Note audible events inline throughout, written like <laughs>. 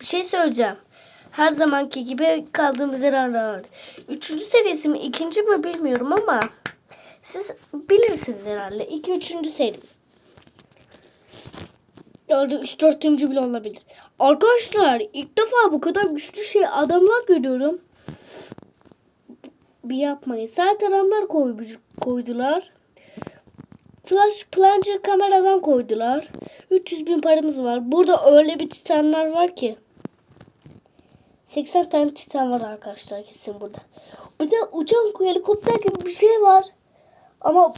Bir şey söyleyeceğim. Her zamanki gibi kaldığımız yerden devam. Üçüncü serisi mi ikinci mi bilmiyorum ama siz bilirsiniz herhalde. İki üçüncü seri. Yani üç dörtüncü bile olabilir. Arkadaşlar ilk defa bu kadar güçlü şey adamlar görüyorum. Bir yapmayın. Sert adamlar koymuş, koydular. Flash plunger kameradan koydular. 300 bin paramız var. Burada öyle bir titanlar var ki. 80 tane titan var arkadaşlar kesin burada. Bir de uçan helikopter gibi bir şey var. Ama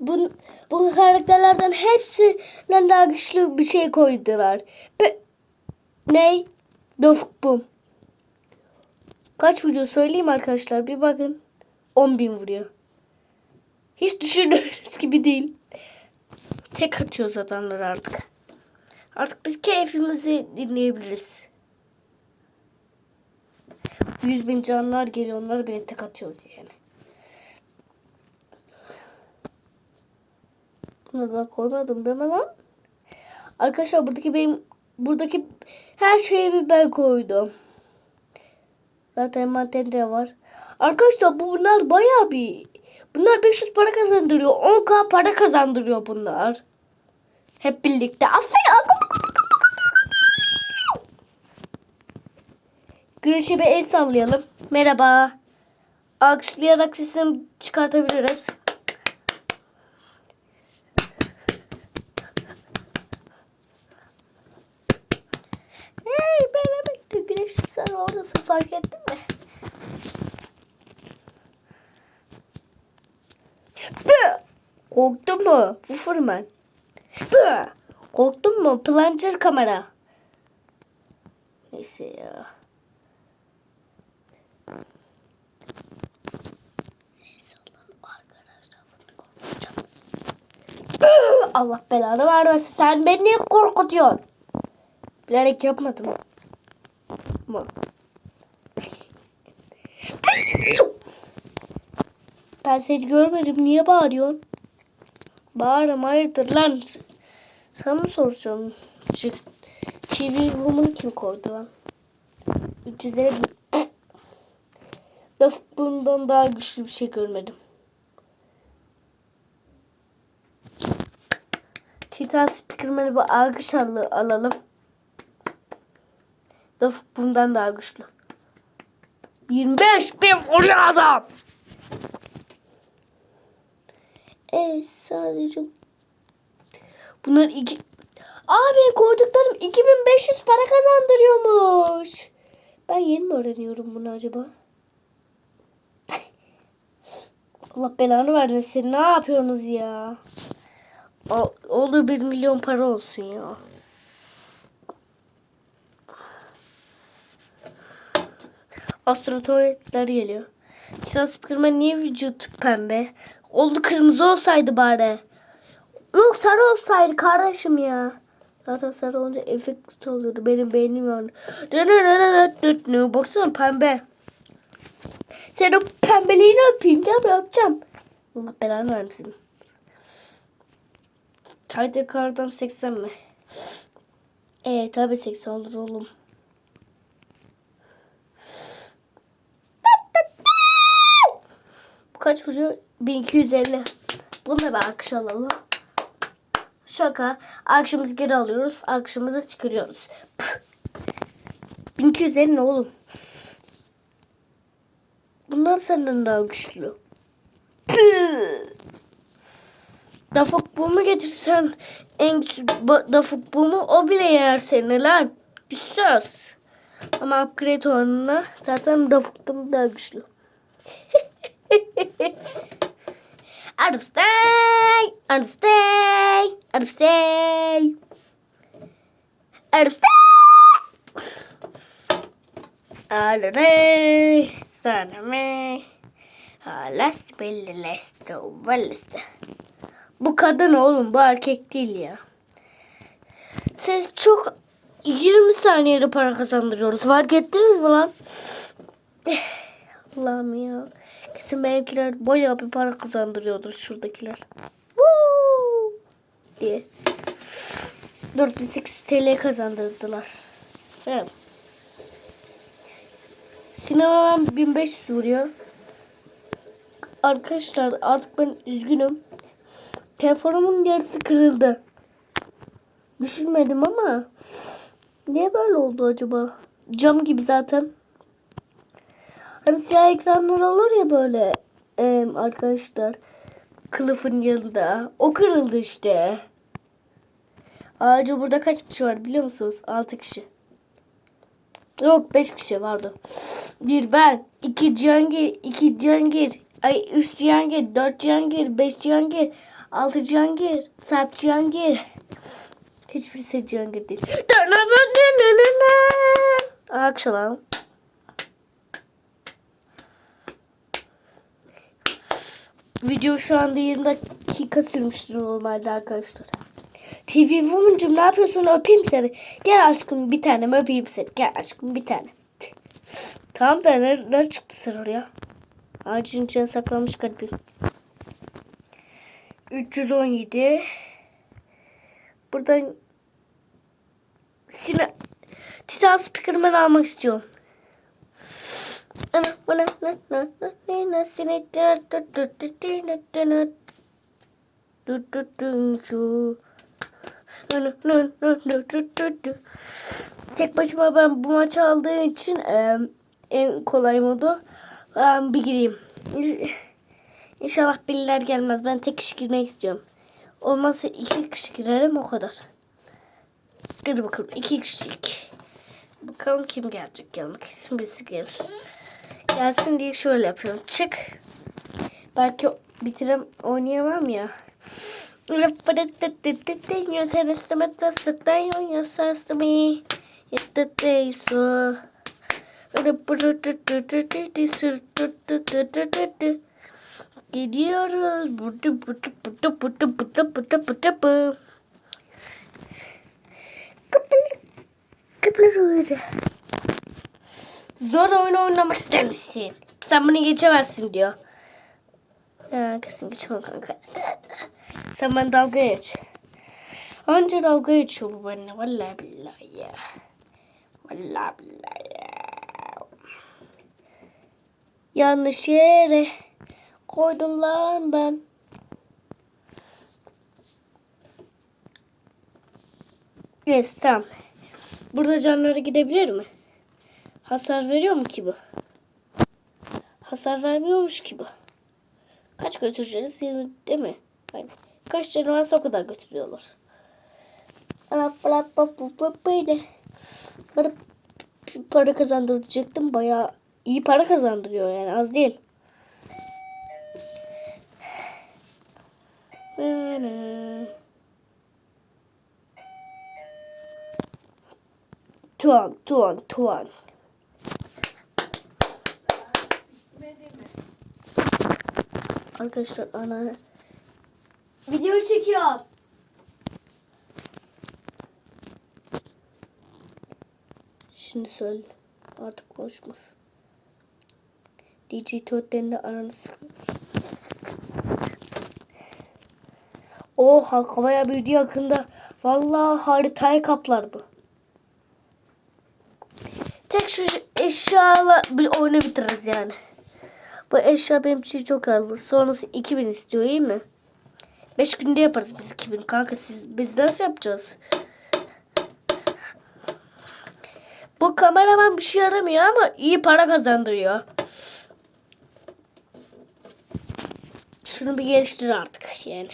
bu, bu karakterlerden hepsinden daha güçlü bir şey koydular. Be, ney? Dofuk bum. Kaç vuruyor söyleyeyim arkadaşlar. Bir bakın. 10 bin vuruyor. Hiç düşündüğünüz <laughs> gibi değil. Tek atıyoruz adamlar artık. Artık biz keyfimizi dinleyebiliriz. 100 bin canlar geliyor onları bile tek atıyoruz yani. Bunları ben koymadım deme lan. Arkadaşlar buradaki benim buradaki her şeyi ben koydum. Zaten envanterimde var. Arkadaşlar bu bunlar bayağı bir bunlar 500 para kazandırıyor. 10k para kazandırıyor bunlar. Hep birlikte. Aferin. Güneşe bir el sallayalım. Merhaba. Alkışlayarak sesini çıkartabiliriz. Hey bana bekle güneş sen oradasın fark ettin mi? Korktun mu? Fufurman. Bı! Korktun mu? Plunger kamera. Neyse ya. Ses olun arkadaşlar. bunu korkutacağım. Bı! <laughs> Allah belanı vermesin. Sen beni niye korkutuyorsun? Bilerek yapmadım. Ama. <laughs> Ben seni görmedim. Niye bağırıyorsun? Bağırım hayırdır lan? Sana mı soracağım? Çık. TV room'unu kim koydu lan? 350 bin. <laughs> Laf bundan daha güçlü bir şey görmedim. Titan Speakerman'ı bir alkış al- alalım. Laf bundan daha güçlü. 25 bin vuruyor adam. E sadece bunlar iki Abi koyduklarım 2500 para kazandırıyormuş. Ben yeni mi öğreniyorum bunu acaba? <laughs> Allah belanı vermesin. Ne yapıyorsunuz ya? O- Oldu 1 milyon para olsun ya. Astro tuvaletler geliyor. Siras kırma niye vücut pembe? Oldu kırmızı olsaydı bari. Yok sarı olsaydı kardeşim ya. Zaten sarı olunca efekt oluyordu. Benim beynim yandı. Baksana pembe. Sen o pembeliğini öpeyim. Gel öpeceğim. Allah belanı vermesin. Tayda kardan 80 mi? Ee tabi 80 olur oğlum. Bu kaç vuruyor? 1250. Bunu da bir alkış alalım. Şaka. Akşamımızı geri alıyoruz. Akşamımızı tükürüyoruz. Püh. 1250 ne oğlum? Bunlar senden daha güçlü. Püh. Dafuk bumu getirsen en güçlü dafuk bumu o bile yer seni lan. Söz. Ama upgrade olanına zaten dafuktum daha güçlü. out of stay, out of stay, out of stay, out of stay. Allora, sana me. Last belli lesto, valliste. Bu kadın oğlum, bu erkek değil ya. Siz çok 20 saniyede para kazandırıyoruz. Fark ettiniz mi lan? Allah'ım ya. Kesin benimkiler bayağı bir para kazandırıyordur şuradakiler. Woo! diye. 4800 TL kazandırdılar. Sen. Sinema 1500 vuruyor. Arkadaşlar artık ben üzgünüm. Telefonumun yarısı kırıldı. Düşünmedim ama niye böyle oldu acaba? Cam gibi zaten. Hani siyah ekranlar olur ya böyle em, arkadaşlar. Kılıfın yanında. O kırıldı işte. Ayrıca burada kaç kişi var biliyor musunuz? 6 kişi. Yok 5 kişi vardı. Bir ben, iki Cihangir, iki Cihangir, ay üç Cihangir, dört Cihangir, beş Cihangir, altı Cihangir, Sarp Cihangir. Hiçbirisi Cihangir değil. Akşam. Video şu anda 20 dakika sürmüştür normalde arkadaşlar. TV Woman'cım ne yapıyorsun öpeyim seni. Gel aşkım bir tanem öpeyim seni. Gel aşkım bir tane. Tamam da ne, ne çıktı sen oraya? Ağacın içine saklanmış kalbim. 317 Buradan Sine Titan Speaker'ı almak istiyorum. Tek başıma ben bu maçı aldığım için en kolay modu e, bir gireyim. İnşallah biriler gelmez. Ben tek kişi girmek istiyorum. Olmazsa iki kişi girerim o kadar. Hadi bakalım iki kişilik. Bakalım kim gelecek gelmek isim birisi gelir. Gelsin diye şöyle yapıyorum. Çık. Belki bitirem oynayamam ya. Gidiyoruz. Budu budu budu budu budu budu budu bu. Kıpır kıpır Zor oyun oynamak ister misin? Sen bunu geçemezsin diyor. Ya kesin geçemem kanka. Sen ben dalga geç. Önce dalga geçiyor bu benimle. Vallahi billahi ya. Vallahi billahi ya. Yanlış yere koydum lan ben. Yes tamam. Burada canları gidebilir mi? Hasar veriyor mu ki bu? Hasar vermiyormuş ki bu. Kaç götüreceğiz? 20 değil mi? Aynen. Kaç canı varsa o kadar götürüyorlar. Böyle. Bana para kazandıracaktım. Bayağı iyi para kazandırıyor yani az değil. Tuan, tuan, tuan. Arkadaşlar ana Video çekiyor. şimdi söyle artık konuşmaz. DJ Toad'lerinde aranı sıkıyorsun. Oha havaya büyüdü yakında. Vallahi haritayı kaplar bu. Tek şu eşyala bir oyunu bitiririz yani. Bu eşya benim için çok ağırlı. Sonrası 2000 istiyor iyi mi? 5 günde yaparız biz 2000 kanka. Siz, biz nasıl yapacağız? Bu kameraman bir şey yaramıyor ama iyi para kazandırıyor. Şunu bir geliştir artık yani.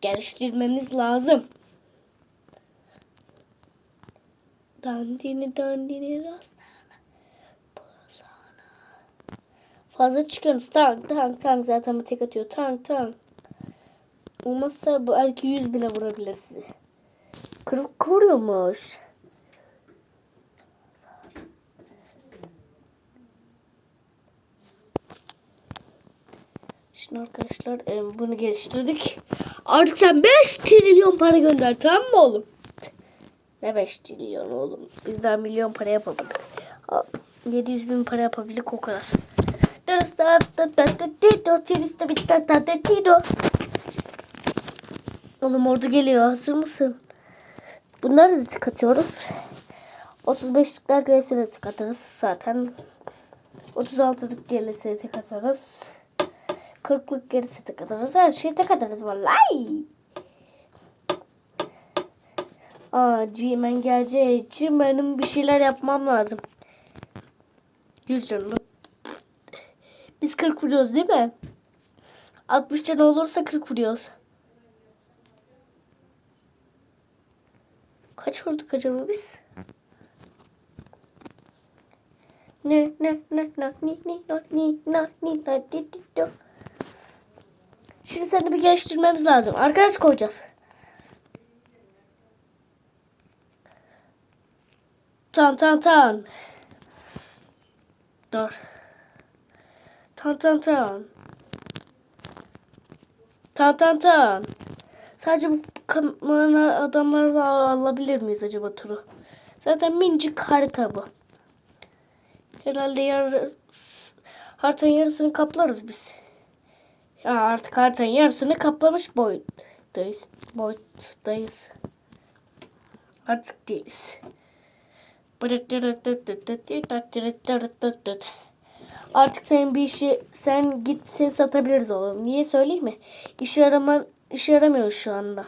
Geliştirmemiz lazım. Dandini dandini rastana. Fazla çıkıyoruz. Tamam tamam tamam zaten bu tek atıyor. Tamam tamam. Olmazsa belki 100 bile vurabilir sizi. Kırık vuruyormuş. Şimdi arkadaşlar bunu geliştirdik. Artık sen 5 trilyon para gönder tamam mı oğlum? Ne 5 trilyon oğlum? Biz daha milyon para yapamadık. Aa, 700 bin para yapabildik o kadar. Oğlum ordu geliyor. Hazır mısın? Bunları da tık atıyoruz. 35'likler gelirse tek atarız zaten. 36'lık gelirse tek atarız. 40'lık gelirse tek atarız. Her şeyi tek atarız vallahi. Aa G-Man geleceği için benim bir şeyler yapmam lazım. 100 canlı. Biz 40 vuruyoruz değil mi? 60 can olursa 40 vuruyoruz. Kaç vurduk acaba biz? Ne ne ne ne no ni na ni na di di do. Şimdi seni bir geliştirmemiz lazım. Arkadaş koyacağız. Tan tan tan. Dur. Tan tan tan. Tan tan tan. Sadece bu kamera adamlarla alabilir miyiz acaba turu? Zaten minicik harita bu. Herhalde yarı, haritanın yarısını kaplarız biz. Ya artık haritanın yarısını kaplamış boyuttayız. Boyuttayız. Artık değiliz. Artık senin bir işi sen git sen satabiliriz oğlum. Niye söyleyeyim mi? İş arama iş yaramıyor şu anda.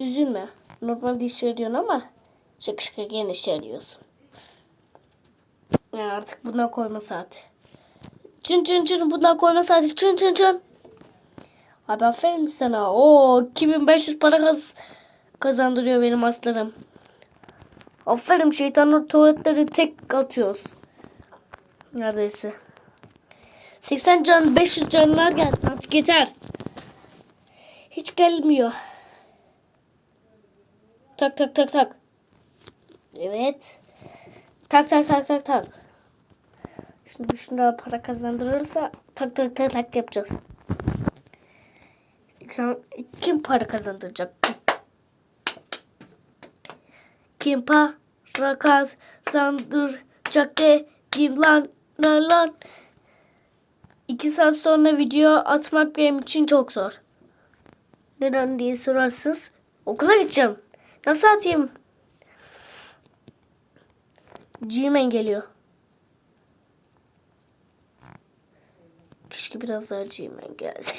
Üzülme. Normalde iş arıyorsun ama şık şık gene iş arıyorsun. Ya artık bundan koyma saati. Çın çın çın bundan koyma saati. Çın çın çın. Abi aferin sana. Oo 2500 para kaz kazandırıyor benim aslanım. Aferin şeytanın tuvaletleri tek atıyoruz. Neredeyse. 80 can 500 canlar gelsin artık yeter. Hiç gelmiyor. Tak tak tak tak. Evet. Tak tak tak tak tak. Şimdi şunlara para kazandırırsa tak tak tak tak yapacağız. Sen kim para kazandıracak? Kim para kazandıracak dedim lan lan lan. İki saat sonra video atmak benim için çok zor. Neden diye sorarsınız. Okula gideceğim. Nasıl atayım? G-Man geliyor. Biraz G-Man gelse.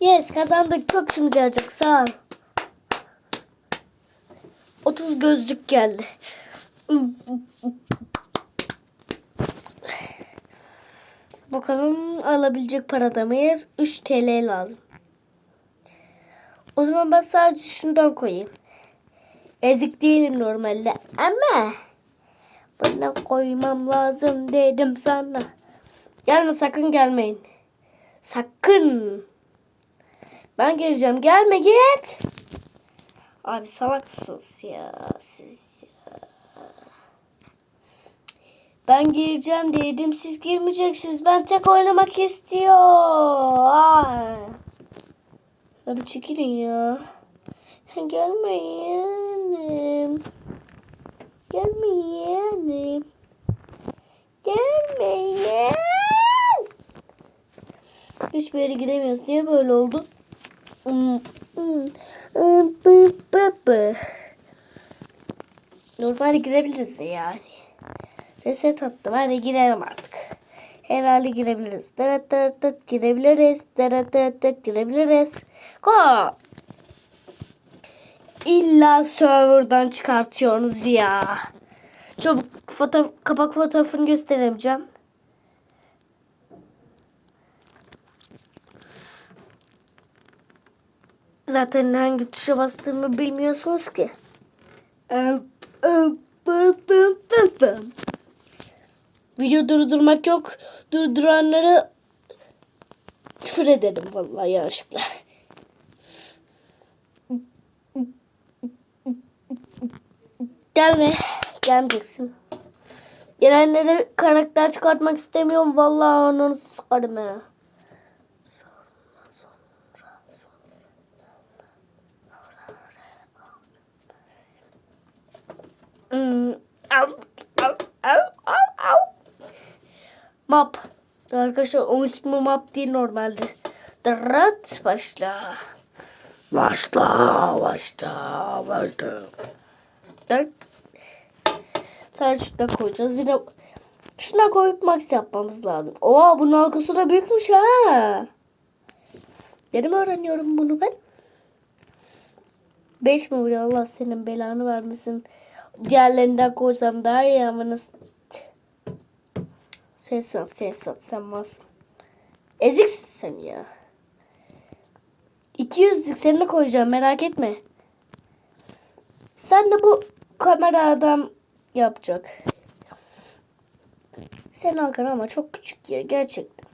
Yes kazandık. Çok işimize yarayacak. Sağ ol. 30 gözlük geldi. Bakalım alabilecek parada mıyız? 3 TL lazım. O zaman ben sadece şundan koyayım. Ezik değilim normalde ama buna koymam lazım dedim sana. Gelme sakın gelmeyin. Sakın. Ben geleceğim. Gelme git. Abi salak mısınız ya siz ya. Ben gireceğim dedim siz girmeyeceksiniz. Ben tek oynamak istiyor. Abi çekilin ya. Gelmeyin. Gelmeyin. Gelmeyin. Hiçbir yere giremiyoruz. Niye böyle oldu? Normalde girebiliriz yani. Reset attım. Hadi girelim artık. Herhalde girebiliriz. Dırt dırt dırt girebiliriz. Dırt dırt dırt girebiliriz. Go! İlla serverdan çıkartıyorsunuz ya. Çabuk foto kapak fotoğrafını gösteremeyeceğim. Zaten hangi tuşa bastığımı bilmiyorsunuz ki. Video durdurmak yok. Durduranları küfür ederim vallahi yanlışlıkla. Gelme. Gelmeyeceksin. Gelenlere karakter çıkartmak istemiyorum. Vallahi onu sıkarım ya. Hmm. Au, au, au, au, au. Map. Arkadaşlar onun ismi map değil normalde. Dırrat başla. Başla, başla, başla. Dört. Sadece şuna koyacağız. Bir de şuna koyup max yapmamız lazım. Oo bunun arkası da büyükmüş ha. Yeni mi öğreniyorum bunu ben? 5 mi vuruyor? Allah senin belanı vermesin. Diğerlerinden koysam daha iyi ama nasıl? Sen sat, sen sat, sen malsın. Eziksin sen ya. 200'lük seninle koyacağım merak etme. Sen de bu kameradan yapacak. Sen Hakan ama çok küçük ya gerçekten.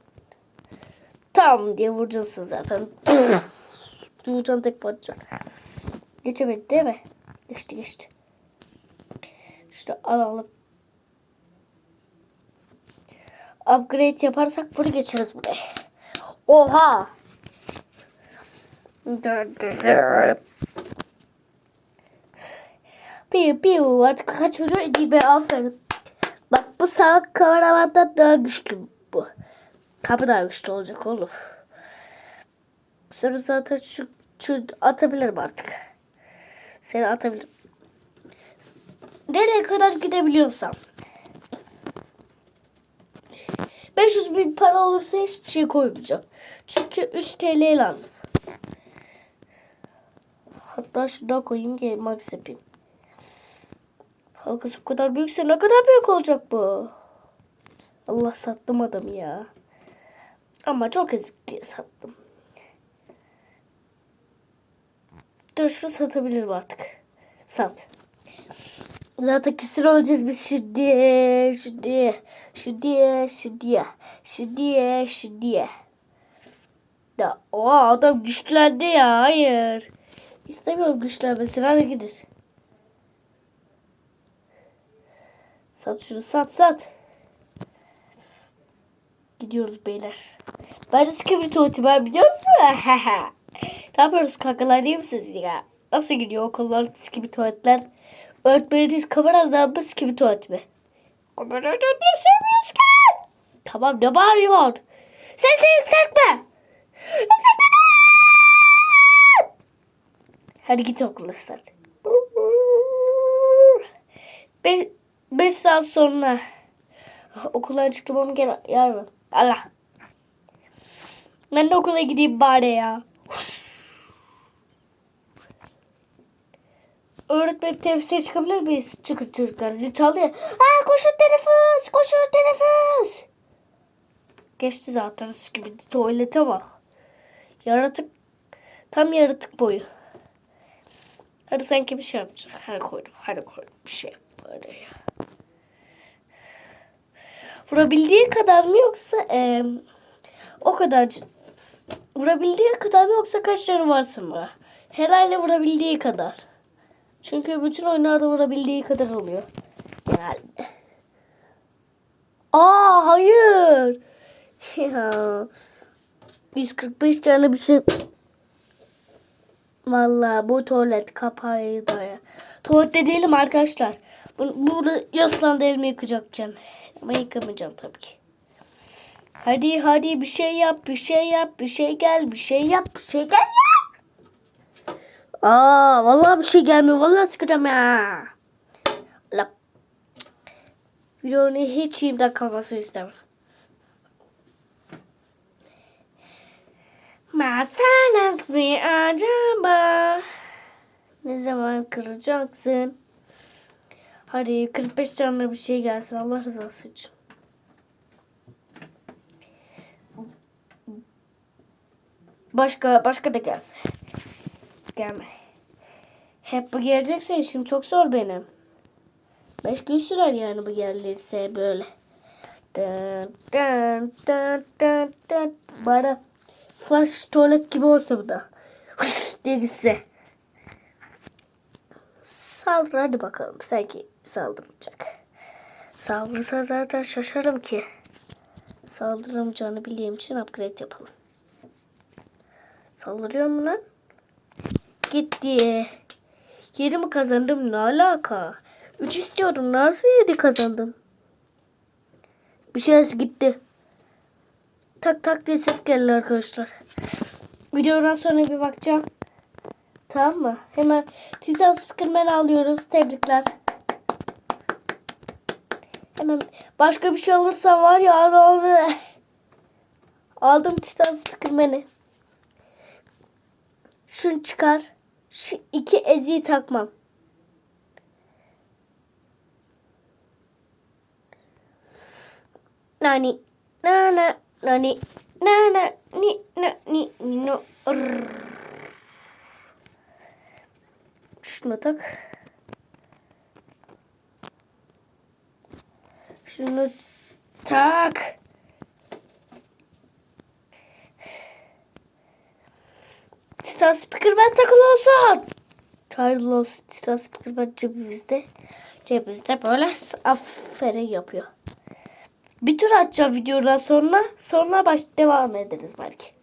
<laughs> Tam diye vuracaksın zaten. Vuracaksın tek batacak. Geçemedi değil mi? Geçti geçti. İşte alalım. Upgrade yaparsak bunu geçeriz buraya. Oha! Piu piu artık kaç vuruyor? Gibi aferin. Bak bu sağ kameramandan daha güçlü bu. Tabi daha güçlü olacak oğlum. Sonra zaten şu, şu atabilirim artık. Seni atabilirim. Nereye kadar gidebiliyorsam. 500 bin para olursa hiçbir şey koymayacağım. Çünkü 3 TL lazım. Hatta şuradan koyayım ki max yapayım. Halkası o kadar büyükse ne kadar büyük olacak bu? Allah sattım adamı ya. Ama çok ezik diye sattım. Dur şunu satabilirim artık. Sat. Zaten küsür olacağız biz şu diye, şu diye, şu diye, şu diye, şu diye, şu diye. Ya o adam güçlendi ya hayır. İstemiyorum güçlenmesini hadi gidin. Sat şunu sat sat. Gidiyoruz beyler. Ben de skibri tuvaleti ben biliyor musun? <laughs> ne yapıyoruz kankalar değil misiniz ya? Nasıl gidiyor okullar skibri tuvaletler? Öğretmeniniz kameradan mı skibri tuvalet mi? Kameradan ne seviyoruz ki? Tamam ne bağırıyor? Sesi yükseltme. Hadi git okula sen. 5 saat sonra okuldan çıkmam gene yarın. Allah. Ben de okula gideyim bari ya. Öğretmen teneffüse çıkabilir miyiz? Çıkın çocuklar. Zil çaldı ya. Aa koşun teneffüs. Koşun teneffüs. Geçti zaten gibi tuvalete bak. Yaratık. Tam yaratık boyu. Hadi sanki bir şey yapacak. Hadi koydum. Hadi koydum. Bir şey. Hadi ya. Vurabildiği kadar mı yoksa eee, o kadar vurabildiği kadar mı yoksa kaç canı varsa mı? Herhalde vurabildiği kadar. Çünkü bütün oyunlarda vurabildiği kadar oluyor. Genelde. Aa hayır. Ya. 145 tane bir şey. Vallahi bu tuvalet kapağı da ya. Tuvalette değilim arkadaşlar. Bu- Burada yaslandı elimi yıkacakken. Ama yıkamayacağım tabii ki. Hadi hadi bir şey yap, bir şey yap, bir şey gel, bir şey yap, bir şey gel ya. Aa vallahi bir şey gelmiyor. Vallahi sıkacağım ya. La. Videonun hiç iyimden kalmasını istemem. Masalas mı acaba? Ne zaman kıracaksın? Hadi 45 canlı bir şey gelsin Allah rızası için. Başka başka da gelsin. Gelme. Hep bu gelecekse işim çok zor benim. Beş gün sürer yani bu gelirse böyle. Dın dın dın dın dın. Bari flash tuvalet gibi olsa bu da. Hış diye gitse. Saldır hadi bakalım. Sanki saldıracak. Saldırırsa zaten şaşarım ki. Saldıramayacağını bildiğim için upgrade yapalım. Saldırıyor mu lan? Gitti. Yedi mi kazandım? Ne alaka? Üç istiyordum. Nasıl yedi kazandım? Bir şey gitti. tak tak diye ses geldi arkadaşlar. Videodan sonra bir bakacağım. Tamam mı? Hemen Titan Speakerman alıyoruz. Tebrikler. Hemen başka bir şey olursa var ya onu <laughs> aldım Titan Speakerman'i. Şunu çıkar. Şu iki eziği takmam. Nani nana nani nana ni na ni ni no. Şunu tak. Şunu tak. Titan Speakerman takılı olsun. Hayırlı olsun Titan Speakerman cebimizde. Cebimizde böyle aferin yapıyor. Bir tur atacağım videodan sonra. Sonra baş devam ederiz belki.